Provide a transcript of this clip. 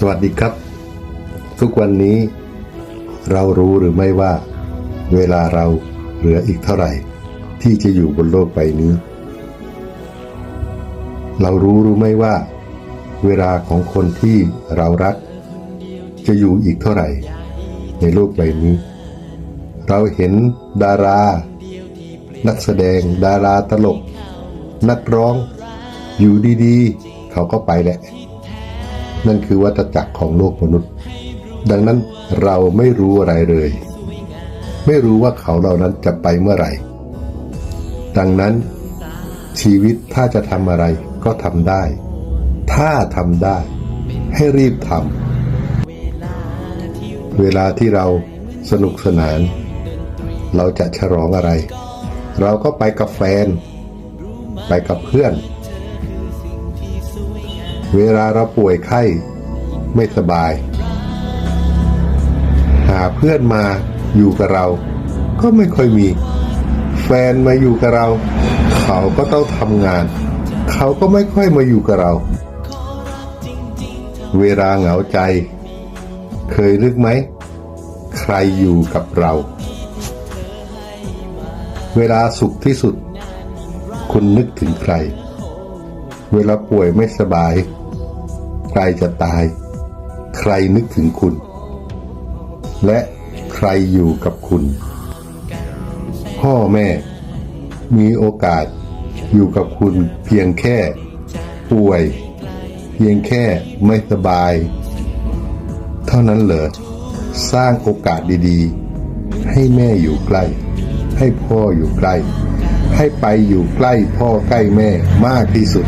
สวัสดีครับ ทุกวันนี้เรารู้หรือไม่ว่า เวลาเราเหลืออีกเท่าไหร่ ที่จะอยู่บนโลกใบนี้ เรารู้หรือไม่ว่า เวลาของคนที่เรารัก จะอยู่อีกเท่าไหร่ ในโลกใบนี้ เราเห็นดารา นักแสดงดาราตลก นักร้อง อยู่ดีๆ เขาก็ไปแหละ นั่นคือวัฏจักรของโลกมนุษย์ ดังนั้นเราไม่รู้อะไรเลย ไม่รู้ว่าเขาเหล่านั้นจะไปเมื่อไหร่ ดังนั้น ชีวิตถ้าจะทำอะไรก็ทำได้ ถ้าทำได้ ให้รีบทำเวลาที่เราสนุกสนาน เราจะฉลองอะไร เราก็ไปกับแฟน ไปกับเพื่อน เวลาเราป่วยไข้ไม่สบาย หาเพื่อนมาอยู่กับเรา ก็ไม่ค่อยมี แฟนมาอยู่กับเรา เขาก็ต้องทำงาน เขาก็ไม่ค่อยมาอยู่กับเรา เวลาเหงาใจ เคยนึกไหม ใครอยู่กับเรา เวลาสุขที่สุด คุณนึกถึงใคร เวลาป่วยไม่สบาย ใครจะตาย ใครนึกถึงคุณ และใครอยู่กับคุณ พ่อแม่ มีโอกาสอยู่กับคุณเพียงแค่ ป่วย เพียงแค่ไม่สบาย เท่านั้นเหรอสร้างโอกาสดีๆ ให้แม่อยู่ใกล้ ให้พ่ออยู่ใกล้ ให้ไปอยู่ใกล้พ่อใกล้แม่มากที่สุด